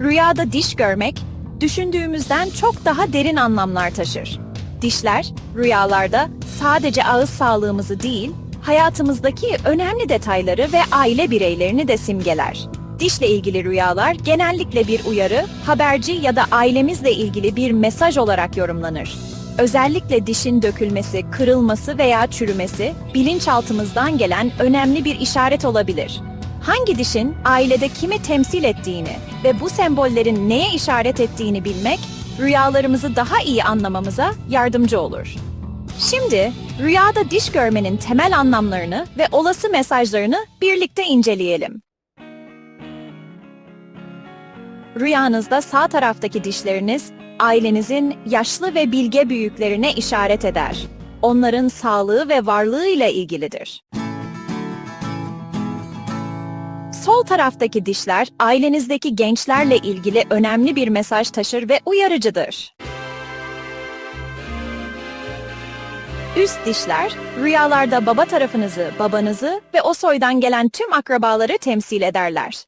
Rüyada diş görmek, düşündüğümüzden çok daha derin anlamlar taşır. Dişler, rüyalarda sadece ağız sağlığımızı değil, hayatımızdaki önemli detayları ve aile bireylerini de simgeler. Dişle ilgili rüyalar genellikle bir uyarı, haberci ya da ailemizle ilgili bir mesaj olarak yorumlanır. Özellikle dişin dökülmesi, kırılması veya çürümesi bilinçaltımızdan gelen önemli bir işaret olabilir. Hangi dişin ailede kimi temsil ettiğini ve bu sembollerin neye işaret ettiğini bilmek, rüyalarımızı daha iyi anlamamıza yardımcı olur. Şimdi rüyada diş görmenin temel anlamlarını ve olası mesajlarını birlikte inceleyelim. Rüyanızda sağ taraftaki dişleriniz ailenizin yaşlı ve bilge büyüklerine işaret eder. Onların sağlığı ve varlığıyla ilgilidir. Sol taraftaki dişler ailenizdeki gençlerle ilgili önemli bir mesaj taşır ve uyarıcıdır. Üst dişler, rüyalarda baba tarafınızı, babanızı ve o soydan gelen tüm akrabaları temsil ederler.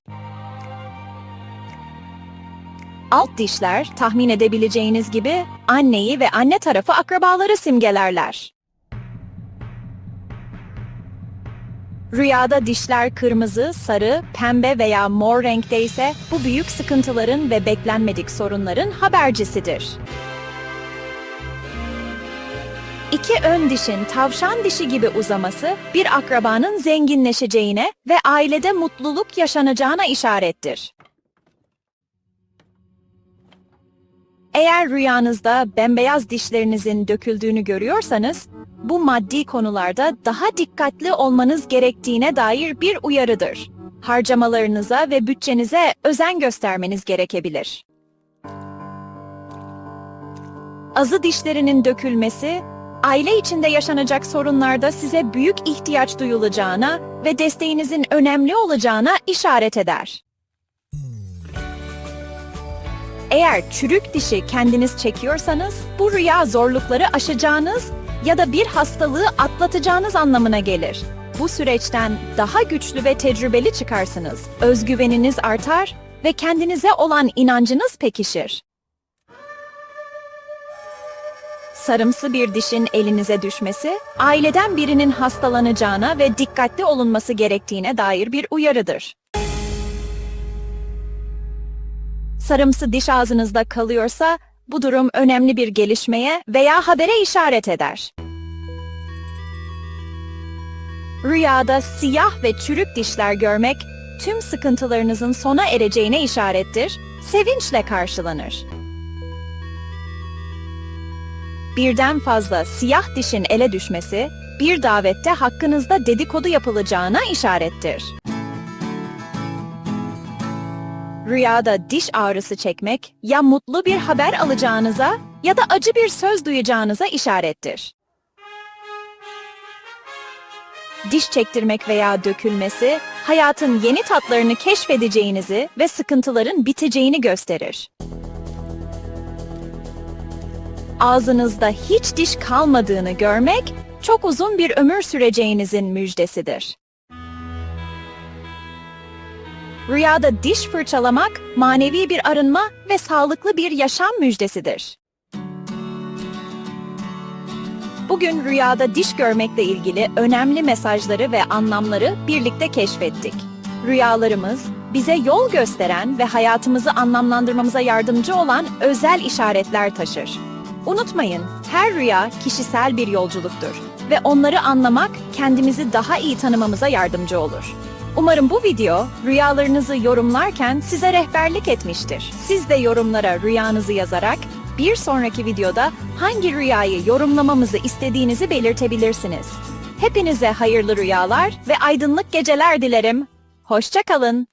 Alt dişler, tahmin edebileceğiniz gibi anneyi ve anne tarafı akrabaları simgelerler. Rüyada dişler kırmızı, sarı, pembe veya mor renkte ise bu büyük sıkıntıların ve beklenmedik sorunların habercisidir. İki ön dişin tavşan dişi gibi uzaması bir akrabanın zenginleşeceğine ve ailede mutluluk yaşanacağına işarettir. Eğer rüyanızda bembeyaz dişlerinizin döküldüğünü görüyorsanız, bu maddi konularda daha dikkatli olmanız gerektiğine dair bir uyarıdır. Harcamalarınıza ve bütçenize özen göstermeniz gerekebilir. Azı dişlerinin dökülmesi, aile içinde yaşanacak sorunlarda size büyük ihtiyaç duyulacağına ve desteğinizin önemli olacağına işaret eder. Eğer çürük dişi kendiniz çekiyorsanız, bu rüya zorlukları aşacağınız ya da bir hastalığı atlatacağınız anlamına gelir. Bu süreçten daha güçlü ve tecrübeli çıkarsınız. Özgüveniniz artar ve kendinize olan inancınız pekişir. Sarımsı bir dişin elinize düşmesi, aileden birinin hastalanacağına ve dikkatli olunması gerektiğine dair bir uyarıdır. sarımsı diş ağzınızda kalıyorsa bu durum önemli bir gelişmeye veya habere işaret eder. Rüyada siyah ve çürük dişler görmek tüm sıkıntılarınızın sona ereceğine işarettir, sevinçle karşılanır. Birden fazla siyah dişin ele düşmesi, bir davette hakkınızda dedikodu yapılacağına işarettir. Rüyada diş ağrısı çekmek ya mutlu bir haber alacağınıza ya da acı bir söz duyacağınıza işarettir. Diş çektirmek veya dökülmesi, hayatın yeni tatlarını keşfedeceğinizi ve sıkıntıların biteceğini gösterir. Ağzınızda hiç diş kalmadığını görmek, çok uzun bir ömür süreceğinizin müjdesidir. Rüyada diş fırçalamak manevi bir arınma ve sağlıklı bir yaşam müjdesidir. Bugün rüyada diş görmekle ilgili önemli mesajları ve anlamları birlikte keşfettik. Rüyalarımız bize yol gösteren ve hayatımızı anlamlandırmamıza yardımcı olan özel işaretler taşır. Unutmayın, her rüya kişisel bir yolculuktur ve onları anlamak kendimizi daha iyi tanımamıza yardımcı olur. Umarım bu video rüyalarınızı yorumlarken size rehberlik etmiştir. Siz de yorumlara rüyanızı yazarak bir sonraki videoda hangi rüyayı yorumlamamızı istediğinizi belirtebilirsiniz. Hepinize hayırlı rüyalar ve aydınlık geceler dilerim. Hoşçakalın.